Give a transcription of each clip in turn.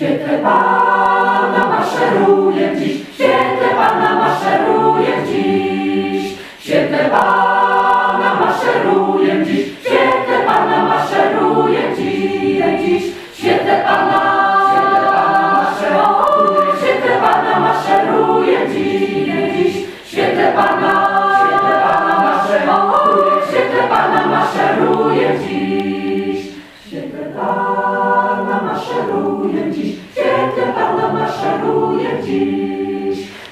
świetle Pana maszeruje dziś,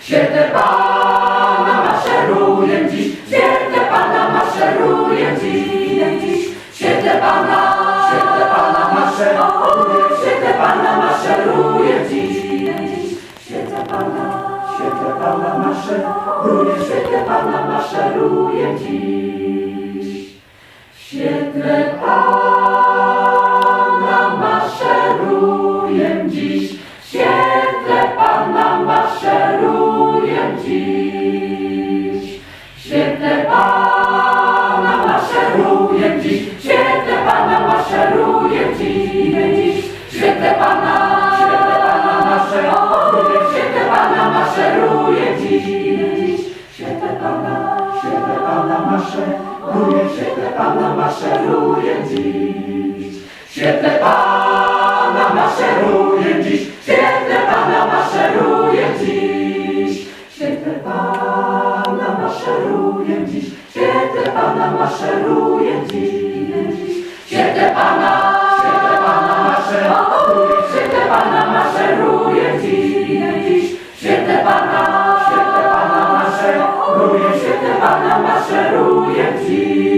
świetle Pana maszeruje dziś, w świetle Pana maszeruje dziś, w świetle Pana, świetle Pana maszeruje, w świetle Pana maszeruje dziś, w świetle Pana, świetle Pana maszeruje, w świetle Pana maszeruje dziś. Pana maszeruję, w świetle Pana maszeruję dziś. Świetle Pana maszeruję dziś, świetle Pana maszeruję dziś. Świetle Pana maszeruję dziś, świetle Pana maszeruję dziś. Świetle Pana, Pana,